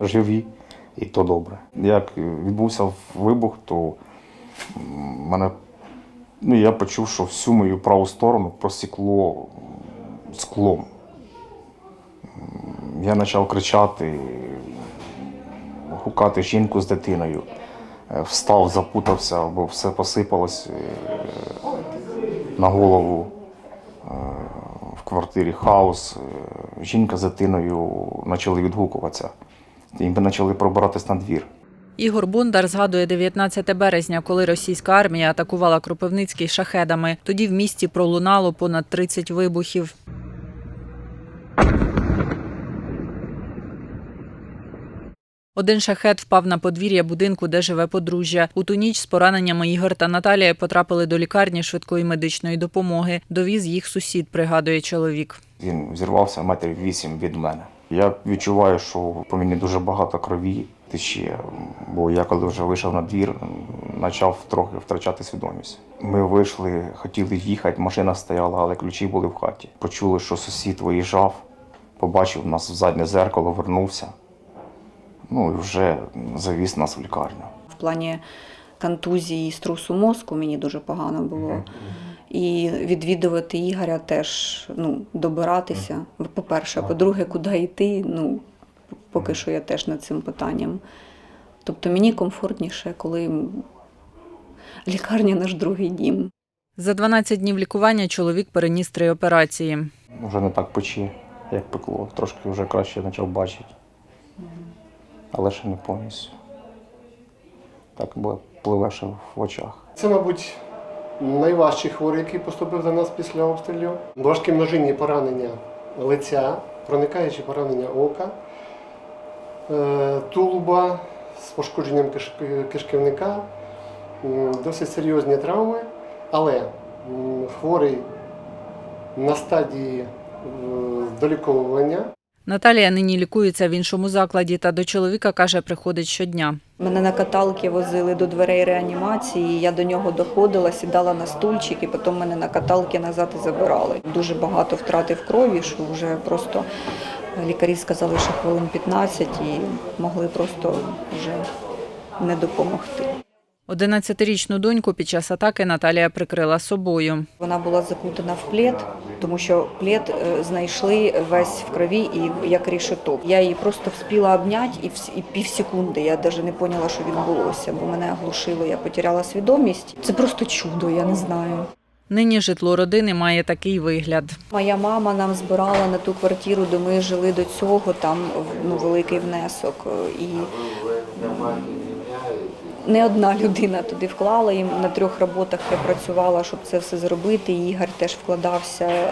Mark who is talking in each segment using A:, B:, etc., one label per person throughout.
A: живі, і то добре. Як відбувся вибух, то мене, ну, я почув, що всю мою праву сторону просікло склом. Я почав кричати, гукати жінку з дитиною. Е, Встав, запутався, бо все посипалось е, на голову. Е, В квартирі хаос. Жінка з дитиною почали відгукуватися. І ми почали пробиратись на двір.
B: Ігор Бондар згадує 19 березня, коли російська армія атакувала Кропивницький шахедами. Тоді в місті пролунало понад 30 вибухів. Один шахет впав на подвір'я будинку, де живе подружжя. У ту ніч з пораненнями Ігор та Наталія потрапили до лікарні швидкої медичної допомоги. Довіз їх сусід, пригадує чоловік.
A: Він зірвався метрів вісім від мене. Я відчуваю, що по мені дуже багато крові тече, бо я коли вже вийшов на двір, почав трохи втрачати свідомість. Ми вийшли, хотіли їхати, машина стояла, але ключі були в хаті. Почули, що сусід виїжджав, побачив нас в заднє зеркало, вернувся. Ну і вже завіз нас в лікарню.
C: В плані контузії і струсу мозку мені дуже погано було. І відвідувати Ігоря теж ну, добиратися. По-перше, по-друге, куди йти, ну, поки що я теж над цим питанням. Тобто мені комфортніше, коли лікарня наш другий дім.
B: За 12 днів лікування чоловік переніс три операції.
A: Вже не так пече, як пекло. Трошки вже краще почав бачити. Але ще не повністю. Так бо пливе ще в очах.
D: Це, мабуть, найважчий хворий, який поступив до нас після обстрілів. Важкі множинні поранення лиця, проникаючі поранення ока, е, тулуба з пошкодженням кишківника, досить серйозні травми, але хворий на стадії е, доліковування.
B: Наталія нині лікується в іншому закладі та до чоловіка каже, приходить щодня.
C: Мене на каталки возили до дверей реанімації. Я до нього доходила, сідала на стульчик, і потім мене на каталки назад і забирали. Дуже багато втратив крові, що вже просто лікарі сказали, що хвилин 15 і могли просто вже не допомогти.
B: 11-річну доньку під час атаки Наталія прикрила собою.
C: Вона була закутана в плед, тому що плед е, знайшли весь в крові і як рішеток. Я її просто вспіла обняти і, і пів секунди. Я навіть не поняла, що відбулося, бо мене оглушило. Я потеряла свідомість. Це просто чудо, я не знаю.
B: Нині житло родини має такий вигляд.
C: Моя мама нам збирала на ту квартиру, де ми жили до цього, там ну, великий внесок. І не одна людина туди вклала. І на трьох роботах я працювала, щоб це все зробити. І Ігор теж вкладався.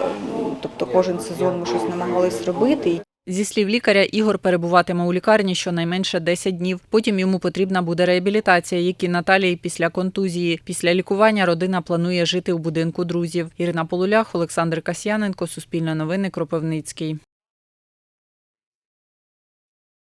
C: Тобто кожен сезон ми щось намагались робити.
B: Зі слів лікаря, Ігор перебуватиме у лікарні щонайменше 10 днів. Потім йому потрібна буде реабілітація, як і Наталії після контузії. Після лікування родина планує жити у будинку друзів. Ірина Полулях, Олександр Касьяненко, Суспільне новини, Кропивницький.